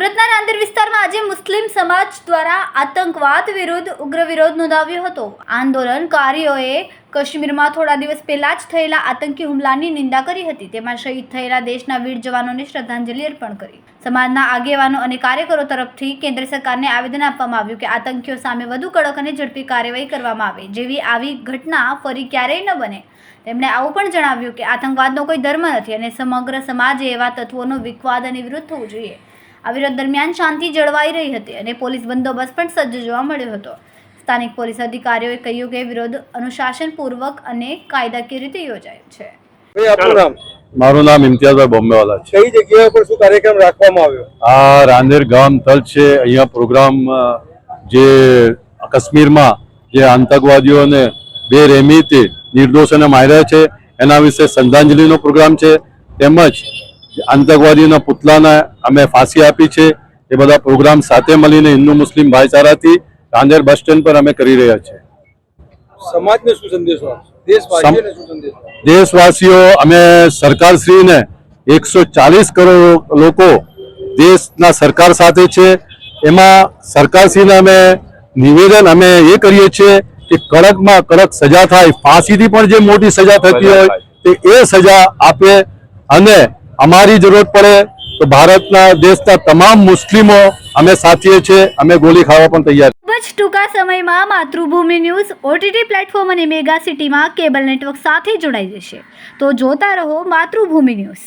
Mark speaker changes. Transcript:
Speaker 1: સુરતના નાંદેર વિસ્તારમાં આજે મુસ્લિમ સમાજ દ્વારા આતંકવાદ વિરુદ્ધ ઉગ્ર વિરોધ નોંધાવ્યો હતો. આંદોલનકારીઓએ કાશ્મીરમાં થોડા દિવસ પહેલા જ થયેલા આતંકી હુમલાની નિંદા કરી હતી. તેમાં શહીદ થયેલા દેશના વીર જવાનોને શ્રદ્ધાંજલિ અર્પણ કરી. સમાજના આગેવાનો અને કાર્યકરો તરફથી કેન્દ્ર સરકારને આવેદન આપવામાં આવ્યું કે આતંકીઓ સામે વધુ કડક અને ઝડપી કાર્યવાહી કરવામાં આવે. જેવી આવી ઘટના ફરી ક્યારેય ન બને. તેમણે આવું પણ જણાવ્યું કે આતંકવાદનો કોઈ ધર્મ નથી અને સમગ્ર સમાજે એવા તત્વોનો વિકવાદ અને વિરોધ થવું જોઈએ. આ વિરોધ દરમિયાન શાંતિ જળવાઈ રહી હતી અને પોલીસ બંદોબસ્ત પણ સજ્જ જોવા મળ્યો હતો. સ્થાનિક પોલીસ અધિકારીઓએ કહ્યું કે વિરોધ અનુશાસનપૂર્વક અને કાયદાકીય રીતે યોજાય છે.
Speaker 2: મારું નામ ઇમ્તિયાઝભાઈ બોમ્બેવાલા છે.
Speaker 3: કઈ જગ્યા પર શું કાર્યક્રમ રાખવામાં આવ્યો?
Speaker 2: આ રાંદેર ગામ તલ છે. અહીંયા પ્રોગ્રામ જે કાશ્મીરમાં જે આતંકવાદીઓને બેરહેમીથી નિર્દોષોને માર્યા છે એના વિશે શ્રદ્ધાંજલિનો પ્રોગ્રામ છે. તેમજ આતંકવાદીઓના પુતલાને અમે ફાંસી આપી છે. એ બધા પ્રોગ્રામ સાથે મળીને હિન્દુ મુસ્લિમ ભાઈચારાથી રાંદેર બસ સ્ટેન્ડ પર અમે કરી રહ્યા છીએ.
Speaker 3: સમાજને શું સંદેશો દેશવાસીઓને શું સંદેશો
Speaker 2: દેશવાસીઓ અમે સરકારશ્રીને એકસો ચાલીસ કરોડ લોકો દેશના સરકાર સાથે છે. એમાં સરકારશ્રીને અમે નિવેદન અમે એ કરીએ છીએ કે કડકમાં કડક સજા થાય. ફાંસીથી પણ જે મોટી સજા થતી હોય તે એ સજા આપે અને અમારી જરૂરત પડે તો ભારતના દેશના તમામ મુસ્લિમો અમે સાચીએ છીએ, અમે ગોળી ખાવા પણ તૈયાર
Speaker 1: ખૂબ જ ટૂંકા સમયમાં માતૃભૂમિ ન્યૂઝ ઓટીટી પ્લેટફોર્મ અને મેગા સિટીમાં કેબલ નેટવર્ક સાથે જોડાઈ જશે. તો જોતા રહો માતૃભૂમિ ન્યૂઝ.